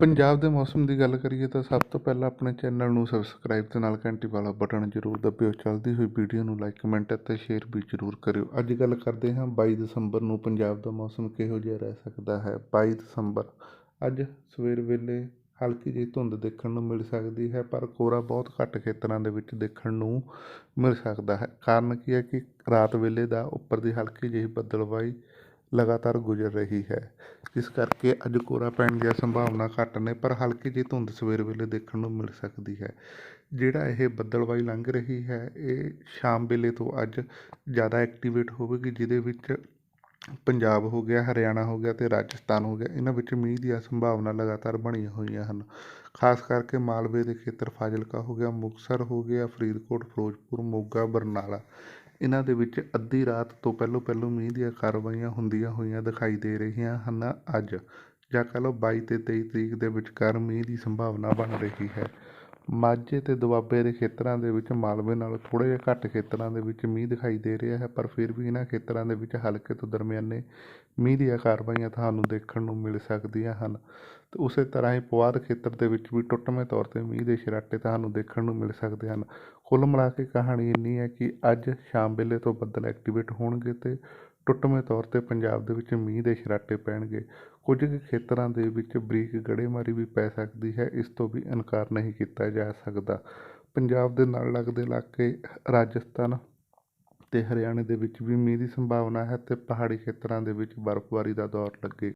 ਪੰਜਾਬ ਦੇ ਮੌਸਮ ਦੀ ਗੱਲ ਕਰੀਏ ਤਾਂ ਸਭ ਤੋਂ ਪਹਿਲਾਂ ਆਪਣੇ ਚੈਨਲ ਨੂੰ ਸਬਸਕ੍ਰਾਈਬ ਤੇ ਨਾਲ ਘੰਟੀ ਵਾਲਾ ਬਟਨ ਜ਼ਰੂਰ ਦਬਿਓ। ਚੱਲਦੀ ਹੋਈ ਵੀਡੀਓ ਨੂੰ ਲਾਈਕ ਕਮੈਂਟ ਅਤੇ ਸ਼ੇਅਰ ਵੀ ਜ਼ਰੂਰ ਕਰਿਓ। ਅੱਜ ਗੱਲ ਕਰਦੇ ਹਾਂ 22 ਦਸੰਬਰ ਨੂੰ ਪੰਜਾਬ ਦਾ ਮੌਸਮ ਕਿਹੋ ਜਿਹਾ ਰਹਿ ਸਕਦਾ ਹੈ? 22 ਦਸੰਬਰ। ਅੱਜ ਸਵੇਰ ਵੇਲੇ ਹਲਕੀ ਜਿਹੀ ਧੁੰਦ ਦੇਖਣ ਨੂੰ ਮਿਲ ਸਕਦੀ ਹੈ, ਪਰ ਕੋਰਾ ਬਹੁਤ ਘੱਟ ਖੇਤਰਾਂ ਦੇ ਵਿੱਚ ਦੇਖਣ ਨੂੰ ਮਿਲ ਸਕਦਾ ਹੈ। ਕਾਰਨ ਕੀ ਹੈ ਕਿ ਰਾਤ ਵੇਲੇ ਦਾ ਉੱਪਰ ਦੀ ਹਲਕੀ ਜਿਹੀ ਬੱਦਲਵਾਈ ਲਗਾਤਾਰ ਗੁਜ਼ਰ ਰਹੀ ਹੈ। ਜਿਸ ਕਰਕੇ ਅੱਜ ਕੋਰਾ ਪੈਣ ਦੀਆਂ ਸੰਭਾਵਨਾ ਘੱਟ ਨੇ, ਪਰ ਹਲਕੀ ਜਿਹੀ ਧੁੰਦ ਸਵੇਰ ਵੇਲੇ ਦੇਖਣ ਨੂੰ ਮਿਲ ਸਕਦੀ ਹੈ। ਜਿਹੜਾ ਇਹ ਬੱਦਲਵਾਈ ਲੰਘ ਰਹੀ ਹੈ, ਇਹ ਸ਼ਾਮ ਵੇਲੇ ਤੋਂ ਅੱਜ ਜ਼ਿਆਦਾ ਐਕਟੀਵੇਟ ਹੋਵੇਗੀ, ਜਿਹਦੇ ਵਿੱਚ ਪੰਜਾਬ ਹੋ ਗਿਆ, ਹਰਿਆਣਾ ਹੋ ਗਿਆ ਅਤੇ ਰਾਜਸਥਾਨ ਹੋ ਗਿਆ, ਇਹਨਾਂ ਵਿੱਚ ਮੀਂਹ ਦੀਆਂ ਸੰਭਾਵਨਾ ਲਗਾਤਾਰ ਬਣੀਆਂ ਹੋਈਆਂ ਹਨ। ਖਾਸ ਕਰਕੇ ਮਾਲਵੇ ਦੇ ਖੇਤਰ ਫਾਜ਼ਿਲਕਾ ਹੋ ਗਿਆ, ਮੁਕਤਸਰ ਹੋ ਗਿਆ, ਫਰੀਦਕੋਟ, ਫਿਰੋਜ਼ਪੁਰ, ਮੋਗਾ, ਬਰਨਾਲਾ। ਇਹਨਾਂ ਦੇ ਵਿੱਚ ਅੱਧੀ ਰਾਤ ਤੋਂ ਪਹਿਲੋਂ ਪਹਿਲੋਂ ਮੀਂਹ ਦੀਆਂ ਕਾਰਵਾਈਆਂ ਹੁੰਦੀਆਂ ਹੋਈਆਂ ਦਿਖਾਈ ਦੇ ਰਹੀਆਂ ਹਨ ਅੱਜ, ਜਾਂ ਕਹਿ ਲਓ ਬਾਈ ਅਤੇ ਤੇਈ ਤਰੀਕ ਦੇ ਵਿਚਕਾਰ ਮੀਂਹ ਦੀ ਸੰਭਾਵਨਾ ਬਣ ਰਹੀ ਹੈ। ਮਾਝੇ ਅਤੇ ਦੁਆਬੇ ਦੇ ਖੇਤਰਾਂ ਦੇ ਵਿੱਚ ਮਾਲਵੇ ਨਾਲੋਂ ਥੋੜ੍ਹੇ ਜਿਹੇ ਘੱਟ ਖੇਤਰਾਂ ਦੇ ਵਿੱਚ ਮੀਂਹ ਦਿਖਾਈ ਦੇ ਰਿਹਾ ਹੈ, ਪਰ ਫਿਰ ਵੀ ਇਹਨਾਂ ਖੇਤਰਾਂ ਦੇ ਵਿੱਚ ਹਲਕੇ ਤੋਂ ਦਰਮਿਆਨੇ ਮੀਂਹ ਦੀਆਂ ਕਾਰਵਾਈਆਂ ਤੁਹਾਨੂੰ ਦੇਖਣ ਨੂੰ ਮਿਲ ਸਕਦੀਆਂ ਹਨ। ਤੇ ਉਸੇ ਤਰ੍ਹਾਂ ਹੀ ਪੁਆਧ ਖੇਤਰ ਦੇ ਵਿੱਚ ਵੀ ਟੁੱਟਵੇਂ ਤੌਰ 'ਤੇ ਮੀਂਹ ਦੇ ਛਰਾਟੇ ਤੁਹਾਨੂੰ ਦੇਖਣ ਨੂੰ ਮਿਲ ਸਕਦੇ ਹਨ। ਕੁੱਲ ਮਿਲਾ ਕੇ ਕਹਾਣੀ ਇੰਨੀ ਹੈ ਕਿ ਅੱਜ ਸ਼ਾਮ ਵੇਲੇ ਤੋਂ ਬੱਦਲ ਐਕਟੀਵੇਟ ਹੋਣਗੇ ਤੇ ਟੁੱਟਵੇਂ ਤੌਰ 'ਤੇ ਪੰਜਾਬ ਦੇ ਵਿੱਚ ਮੀਂਹ ਦੇ ਛਰਾਟੇ ਪੈਣਗੇ। ਕੁਝ ਕੁ ਖੇਤਰਾਂ ਦੇ ਵਿੱਚ ਬਰੀਕ ਗੜੇਮਾਰੀ ਵੀ ਪੈ ਸਕਦੀ ਹੈ, ਇਸ ਤੋਂ ਵੀ ਇਨਕਾਰ ਨਹੀਂ ਕੀਤਾ ਜਾ ਸਕਦਾ। ਪੰਜਾਬ ਦੇ ਨਾਲ ਲੱਗਦੇ ਇਲਾਕੇ ਰਾਜਸਥਾਨ ਤੇ ਹਰਿਆਣੇ ਦੇ ਵਿੱਚ ਵੀ ਮੀਂਹ ਦੀ ਸੰਭਾਵਨਾ ਹੈ ਅਤੇ ਪਹਾੜੀ ਖੇਤਰਾਂ ਦੇ ਵਿੱਚ ਬਰਫ਼ਬਾਰੀ ਦਾ ਦੌਰ ਲੱਗੇ।